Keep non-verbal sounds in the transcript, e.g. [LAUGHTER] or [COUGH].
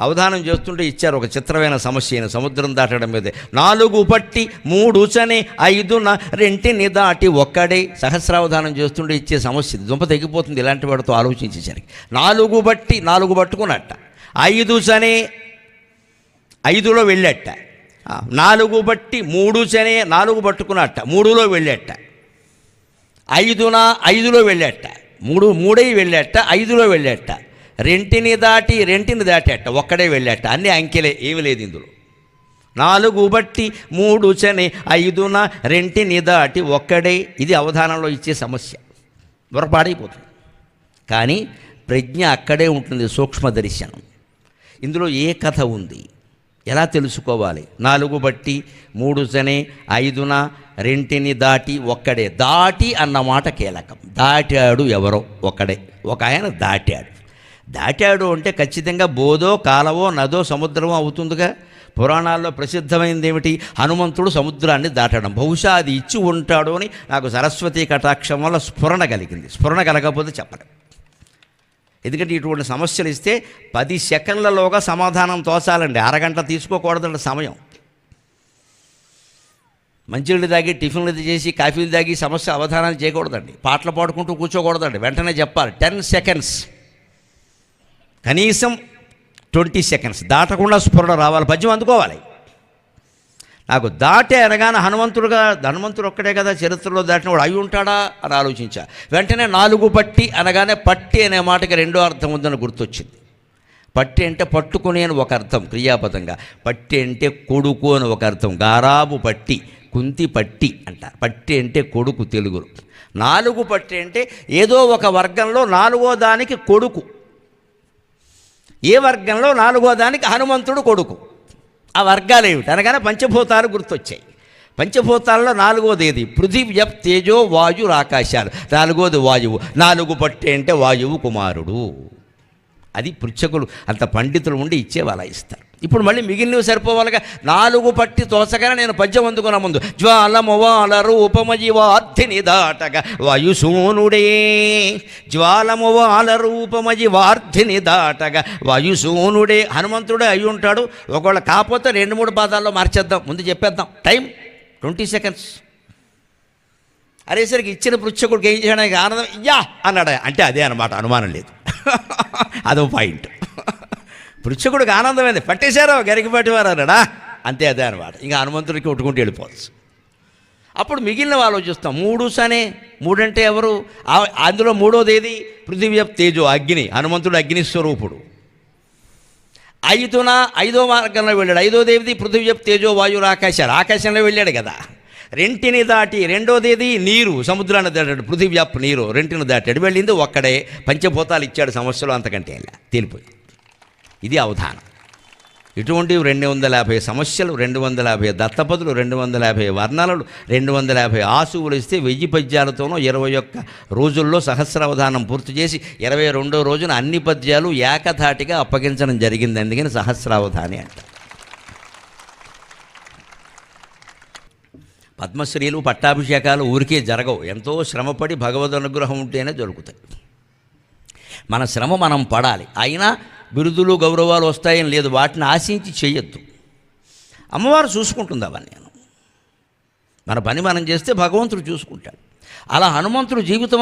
అవధానం చేస్తుంటే ఇచ్చారు ఒక చిత్రమైన సమస్య అయిన సముద్రం దాటడం మీదే. నాలుగు పట్టి మూడు ఐదు ఐదున రెంటిని దాటి ఒక్కడే సహస్రావధానం చేస్తుంటే ఇచ్చే సమస్య దుంప తెగిపోతుంది ఇలాంటి వాడితో ఆలోచించేసరికి. నాలుగు బట్టి నాలుగు పట్టుకున్నట్ట. ఐదు చనే ఐదులో వెళ్ళట్ట నాలుగు బట్టి మూడు చనే నాలుగు పట్టుకున్నట్ట. మూడులో వెళ్ళట్ట ఐదున ఐదులో వెళ్ళట్ట మూడు మూడై వెళ్ళట్ట ఐదులో వెళ్ళట్ట రెంటిని దాటి రెంటిని దాటేట ఒక్కడే వెళ్ళేట అన్ని అంకెలే ఏమీ లేదు ఇందులో. నాలుగు బట్టి మూడు చని ఐదున రెంటిని దాటి ఒక్కడే ఇది అవధానంలో ఇచ్చే సమస్య. దొరపాడైపోతుంది కానీ ప్రజ్ఞ అక్కడే ఉంటుంది సూక్ష్మ దర్శనం. ఇందులో ఏ కథ ఉంది? ఎలా తెలుసుకోవాలి? నాలుగు బట్టి మూడు చని ఐదున రెంటిని దాటి ఒక్కడే. దాటి అన్న మాట కీలకం. దాటాడు ఎవరో? ఒక్కడే. ఒక ఆయన దాటాడు. దాటాడు అంటే ఖచ్చితంగా బోధో కాలవో నదో సముద్రమో అవుతుందిగా. పురాణాల్లో ప్రసిద్ధమైనది ఏమిటి? హనుమంతుడు సముద్రాన్ని దాటడం. బహుశా అది ఇచ్చి ఉంటాడు అని నాకు సరస్వతి కటాక్షం వల్ల స్ఫురణ కలిగింది. స్ఫురణ కలగకపోతే చెప్పడం ఎందుకంటే ఇటువంటి సమస్యలు ఇస్తే పది సెకండ్లలోగా సమాధానం తోచాలండి. అరగంట తీసుకోకూడదండి సమయం. మంచినీళ్ళు తాగి టిఫిన్లు చేసి కాఫీలు తాగి సమస్య అవధానాలు చేయకూడదండి. పాటలు పాడుకుంటూ కూర్చోకూడదండి. వెంటనే చెప్పాలి. Ten seconds. కనీసం ట్వంటీ సెకండ్స్ దాటకుండా స్ఫురణ రావాలి పద్యం అందుకోవాలి. నాకు దాటే అనగానే హనుమంతుడుగా హనుమంతుడు ఒక్కడే కదా చరిత్రలో దాటిన వాడు అయి ఉంటాడా అని ఆలోచించా. వెంటనే నాలుగు పట్టి అనగానే పట్టి అనే మాటకి రెండో అర్థం ఉందని గుర్తొచ్చింది. పట్టి అంటే పట్టుకుని అని ఒక అర్థం క్రియాపదంగా. పట్టి అంటే కొడుకు అని ఒక అర్థం గారాబు పట్టి కుంతి పట్టి అంటారు పట్టి అంటే కొడుకు తెలుగులో. నాలుగు పట్టి అంటే ఏదో ఒక వర్గంలో నాలుగో దానికి కొడుకు. ఏ వర్గంలో నాలుగో దానికి హనుమంతుడు కొడుకు? ఆ వర్గాలు ఏమిటి? అనగానే పంచభూతాలు గుర్తొచ్చాయి. పంచభూతాల్లో నాలుగోది ఏది? పృథివ్య తేజో వాయు ఆకాశాలు. నాలుగోది వాయువు. నాలుగు పట్టే అంటే వాయువు కుమారుడు. అది పృచ్ఛకులు అంత పండితులు ఉండి ఇచ్చే వాళ్ళ ఇస్తారు. ఇప్పుడు మళ్ళీ మిగిలినవి సరిపోవాలిగా. నాలుగు పట్టి తోసగానే నేను పద్యం అందుకున్న ముందు. జ్వాలమువాల రూపమజివార్థిని దాటగా వాయుసూనుడే. జ్వాలమువాల రూపమజి వార్థిని దాటగా వాయుసూనుడే. హనుమంతుడే అయి ఉంటాడు. ఒకవేళ కాకపోతే రెండు మూడు పాదాల్లో మార్చేద్దాం. ముందు చెప్పేద్దాం. Time twenty seconds. అరేసరికి ఇచ్చిన పృచ్చకుడికి ఏం చేయడానికి ఆనందం? యా! అన్నాడు. అంటే అదే అనమాట అనుమానం లేదు. [LAUGHS] అదో పాయింట్. పృచ్ఛకుడికి ఆనందమైంది. పట్టేశారో గరికిపట్టేవారు అన్నాడా అంతే అదే అనమాట ఇంకా హనుమంతుడికి ఒట్టుకుంటూ వెళ్ళిపోవచ్చు. అప్పుడు మిగిలిన వాళ్ళు చూస్తాం. మూడు సనే మూడంటే ఎవరు? ఆ- అందులో మూడోది ఏది పృథివ్య తేజో అగ్ని. హనుమంతుడు అగ్ని స్వరూపుడు. ఐదున ఐదో మార్గంలో వెళ్ళాడు. ఐదో దేవిది పృథివ్య తేజో వాయువు ఆకాశాలు ఆకాశంలో వెళ్ళాడు కదా. రెంటిని దాటి రెండోదేది? నీరు. సముద్రాన్ని దాటాడు. పృథివ్యాప్ నీరు. రెంటిని దాటాడు. వెళ్ళింది ఒక్కడే. పంచభూతాలు ఇచ్చాడు సమస్యలు అంతకంటే. వెళ్ళా తేలిపోయింది. ఇది అవధానం. ఇటువంటి రెండు వందల యాభై సమస్యలు రెండు వందల యాభై దత్తపదులు రెండు వందల యాభై వర్ణాలు రెండు వందల యాభై ఆసువులు ఇస్తే వెయ్యి పద్యాలతోనూ ఇరవై ఒక్క రోజుల్లో సహస్రావధానం పూర్తి చేసి ఇరవై రెండో రోజున అన్ని పద్యాలు ఏకధాటిగా అప్పగించడం జరిగింది. అందుకని సహస్రావధాని అంట. పద్మశ్రీలు పట్టాభిషేకాలు ఊరికే జరగవు. ఎంతో శ్రమపడి భగవద్ అనుగ్రహం ఉంటేనే జరుగుతాయి. మన శ్రమ మనం పడాలి. అయినా బిరుదులు గౌరవాలు వస్తాయని లేదు. వాటిని ఆశించి చేయొద్దు. అమ్మవారు చూసుకుంటుంది అవన్నీ. మన పని మనం చేస్తే భగవంతుడు చూసుకుంటాడు. అలా హనుమంతుడు జీవితం